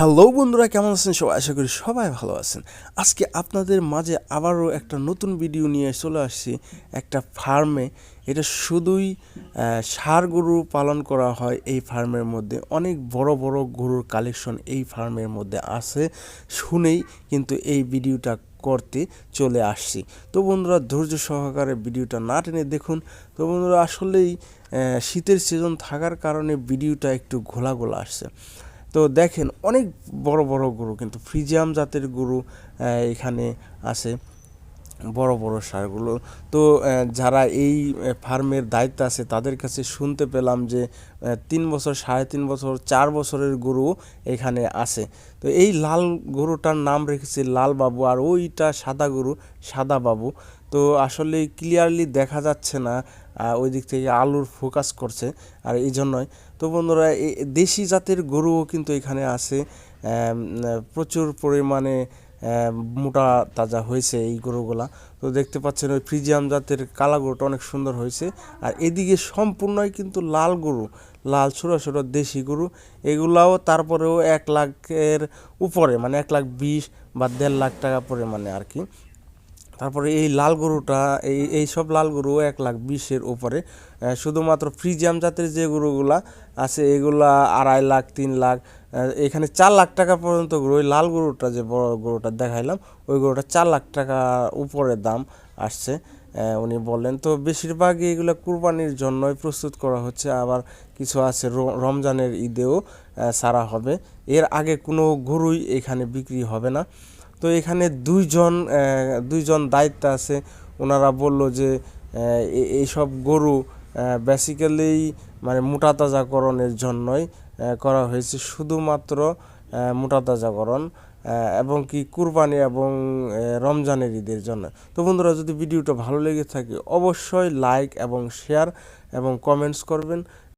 Hello বন্ধুরা, কেমন আছেন সবাই? আশা করি সবাই ভালো আছেন। আজকে আপনাদের মাঝে আবারও একটা নতুন ভিডিও নিয়ে চলে আসছি একটা ফার্মে এটা শুধুই ষাঁড় গরু পালন করা হয় এই ফার্মের মধ্যে। অনেক বড় বড় গরুর কালেকশন এই ফার্মের মধ্যে আছে শুনেই কিন্তু এই ভিডিওটা করতে চলে আসছি। তো বন্ধুরা, ধৈর্য সহকারে ভিডিওটা না টেনে দেখুন। তো বন্ধুরা, আসলেই শীতের সিজন থাকার কারণে ভিডিওটা একটু ঘোলা ঘোলা আসছে। তো দেখেন অনেক বড় বড় গরু কিন্তু ফ্রিজিয়াম জাতের গরু এখানে আছে। বড় বড় সারগুলো। তো যারা এই ফার্মের দায়িত্ব আছে, তাদের কাছে শুনতে পেলাম যে তিন বছর, সাড়ে তিন বছর, চার বছরের গরু এখানে আছে। তো এই লাল গরুটার নাম রেখেছে লাল বাবু আর ওইটা সাদা গরু, সাদা বাবু। তো আসলে ক্লিয়ারলি দেখা যাচ্ছে না ওই দিক থেকে আলুর ফোকাস করছে, আর এই জন্যই। তো বন্ধুরা দেশি জাতের গরুও কিন্তু এখানে আছে। প্রচুর পরিমাণে মোটা তাজা হয়েছে এই গরুগুলা। তো দেখতে পাচ্ছেন ওই ফ্রিজিয়াম জাতের কালা গরুটা অনেক সুন্দর হয়েছে। আর এদিকে সম্পূর্ণই কিন্তু লাল গরু, লাল ছোটো ছোটো দেশি গরু। এগুলাও তারপরেও এক লাখের উপরে মানে এক লাখ বিশ বা দেড় লাখ টাকা পরিমাণে আর কি। তারপরে এই লাল গরুটা এই এই সব লাল গরু এক লাখ বিশের আহ, শুধুমাত্র ফ্রিজিয়াম জাতের যে গরুগুলা আছে এগুলা আড়াই লাখ তিন লাখ এখানে চার লাখ টাকা পর্যন্ত গরু ওই লাল গরুটা যে বড় গরুটা দেখাইলাম ওই গরুটা চার লাখ টাকা উপরে দাম আসছে উনি বললেন। তো বেশিরভাগই এগুলো কুরবানির জন্যই প্রস্তুত করা হচ্ছে আবার কিছু আছে রমজানের ঈদেও ছাড়া হবে। এর আগে কোনো গরুই এখানে বিক্রি হবে না। তো এখানে দুইজন দুইজন দায়িত্ব আছে। ওনারা বলল যে এইসব গরু বেসিক্যালি মানে মোটা তাজাকরণের জন্যই করা হয়েছে। শুধুমাত্র মোটা তাজাকরণ এবং কি কুরবানি এবং রমজানের ঈদের জন্য। তো বন্ধুরা, যদি ভিডিওটা ভালো লেগে থাকে, অবশ্যই লাইক এবং শেয়ার এবং কমেন্টস করবেন।